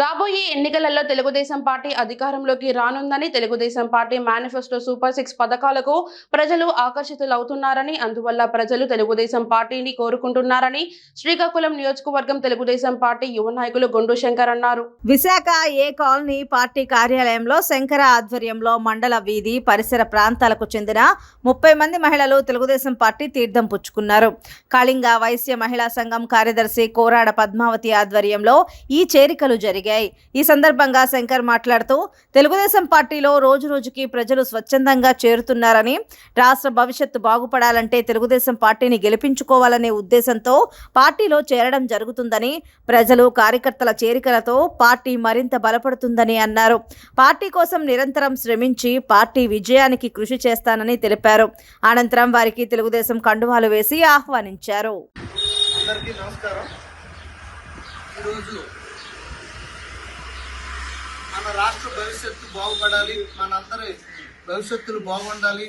రాబోయే ఎన్నికలలో తెలుగుదేశం పార్టీ అధికారంలోకి రానుందని Telugu Desam party manifesto super six పథకాలకు ప్రజలు ఆకర్షితులవుతున్నారని అందువల్ల ప్రజలు తెలుగుదేశం పార్టీని కోరుకుంటున్నారని శ్రీకాకుళం నియోజకవర్గం తెలుగుదేశం పార్టీ యువ నాయకులు గొండు శంకర్ అన్నారు. విశాఖ ఏ కాలనీ పార్టీ కార్యాలయంలో శంకర ఆధ్వర్యంలో మండల వీధి పరిసర ప్రాంతాలకు చెందిన ముప్పై మంది మహిళలు తెలుగుదేశం పార్టీ తీర్థం పుచ్చుకున్నారు. కళింగ వైశ్య మహిళా సంఘం కార్యదర్శి కోరాడ పద్మావతి ఆధ్వర్యంలో ఈ చేరికలు జరిగాయి. ఈ సందర్భంగా శంకర్ మాట్లాడుతూ తెలుగుదేశం పార్టీలో రోజు రోజుకి ప్రజలు స్వచ్ఛందంగా చేరుతున్నారని రాష్ట్ర భవిష్యత్తు బాగుపడాలంటే తెలుగుదేశం పార్టీని గెలిపించుకోవాలనే ఉద్దేశంతో పార్టీలో చేరడం జరుగుతుందని ప్రజలు కార్యకర్తల చేరికలతో పార్టీ మరింత బలపడుతుందని అన్నారు. పార్టీ కోసం నిరంతరం శ్రమించి పార్టీ విజయానికి కృషి చేస్తానని తెలిపారు. అనంతరం వారికి తెలుగుదేశం కండువాలు వేసి ఆహ్వానించారు. అందరికీ నమస్కారం. ఈరోజు మన రాష్ట్ర భవిష్యత్తు బాగుపడాలి మనందరి భవిష్యత్తులు బాగుండాలి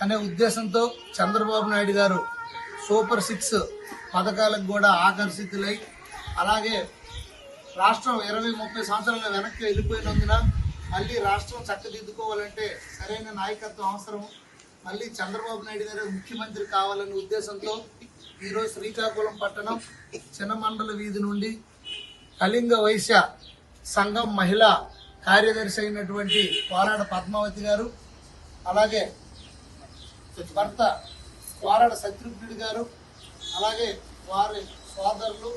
అనే ఉద్దేశంతో చంద్రబాబు నాయుడు గారు సూపర్ సిక్స్ పథకాలకు కూడా ఆకర్షితులై అలాగే రాష్ట్రం ఇరవై ముప్పై సంవత్సరాల వెనక్కి వెళ్ళిపోయినందున మళ్ళీ రాష్ట్రం చక్కదిద్దుకోవాలంటే సరైన నాయకత్వం అవసరం. మళ్ళీ చంద్రబాబు నాయుడు గారు ముఖ్యమంత్రి కావాలనే ఉద్దేశంతో ఈరోజు శ్రీకాకుళం పట్టణం చిన్నమండల వీధి నుండి కళింగ వైశ్య సంఘం మహిళా కార్యదర్శి అయినటువంటి కోరాడ పద్మావతి గారు అలాగే భర్త కోరాడ శత్రుఘ్నుడి గారు అలాగే వారి సోదరులు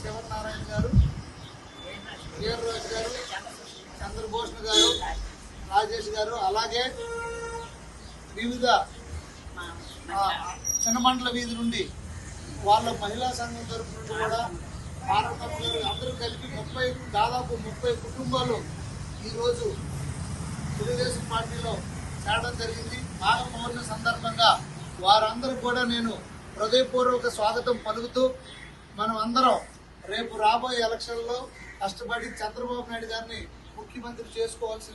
శివనారాయణ గారు వీర్రాజు గారు చంద్రభూషణ్ గారు రాజేష్ గారు అలాగే వివిధ చిన్న మండల వీధి నుండి వాళ్ళ మహిళా సంఘం తరఫున కూడా పార్వతమ్మ గారు అందరూ కలిపి ముప్పై దాదాపు ముప్పై కుటుంబాలు ఈరోజు తెలుగుదేశం పార్టీలో చేరడం జరిగింది. మాఘ సందర్భంగా వారందరూ కూడా నేను హృదయపూర్వక స్వాగతం పలుకుతూ మనం అందరం రేపు రాబోయే ఎలక్షన్లో కష్టపడి చంద్రబాబు నాయుడు గారిని ముఖ్యమంత్రి చేసుకోవాల్సి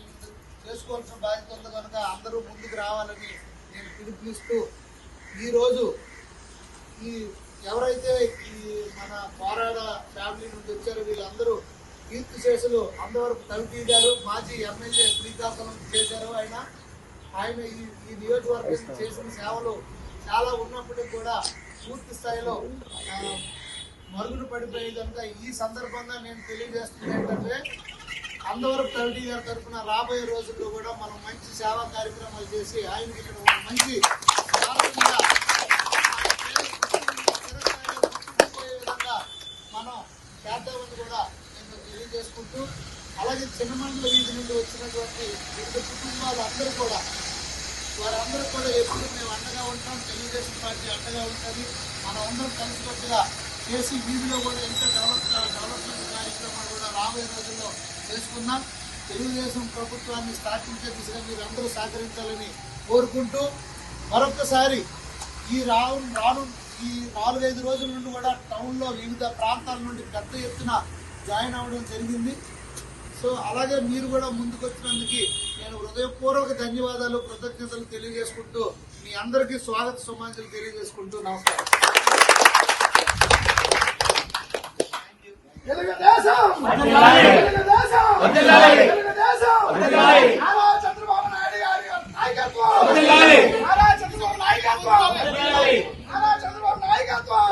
చేసుకోవాల్సిన బాధ్యత ఉంది కనుక అందరూ ముందుకు రావాలని నేను పిలుపునిస్తూ ఈరోజు ఈ ఎవరైతే ఈ మన పోరాడ ఫ్యామిలీ నుండి వచ్చారో వీళ్ళందరూ కీర్తి శేషులు అందవరపు కవిటీ గారు మాజీ ఎమ్మెల్యే శ్రీకాకుళం చేశారు ఆయన. ఆయన ఈ ఈ నియోజకవర్గం చేసిన సేవలు చాలా ఉన్నప్పటికీ కూడా పూర్తి స్థాయిలో మరుగులు పడిపోయేదంతా ఈ సందర్భంగా నేను తెలియజేస్తుంది ఏంటంటే అందవరపు కవిటీ గారి తరఫున రాబోయే రోజుల్లో కూడా మనం మంచి సేవా కార్యక్రమాలు చేసి ఆయనకి ఇక్కడ ఒక మంచి భారతీయ చిరస్థాయిలో విధంగా మనం చేద్దామని కూడా నేను తెలియజేసుకుంటూ అలాగే చిన్నమండల నుండి వచ్చినటువంటి వివిధ కుటుంబాలు అందరూ కూడా వారందరూ కూడా ఎప్పుడు మేము అండగా ఉంటాం. తెలుగుదేశం పార్టీ అండగా ఉంటుంది. మనం అందరం కలిసికట్టుగా చేసి వీధిలో కూడా ఇంకా డెవలప్ డెవలప్మెంట్ కార్యక్రమాలు కూడా రాబోయే రోజుల్లో చేసుకుందాం. తెలుగుదేశం ప్రభుత్వాన్ని స్థాపించే దిశగా మీరు అందరూ సహకరించాలని కోరుకుంటూ మరొకసారి ఈ రాను రాను ఈ నాలుగైదు రోజుల నుండి కూడా టౌన్లో వివిధ ప్రాంతాల నుండి పెద్ద ఎత్తున జాయిన్ అవ్వడం జరిగింది. సో అలాగే మీరు కూడా ముందుకు వచ్చినందుకు నేను హృదయపూర్వక ధన్యవాదాలు కృతజ్ఞతలు తెలియజేసుకుంటూ మీ అందరికీ స్వాగత సుమాంజలు తెలియజేసుకుంటూ నమస్కారం. చంద్రబాబు నాయుడు గారి నాయకత్వం! చంద్రబాబు నాయకత్వం!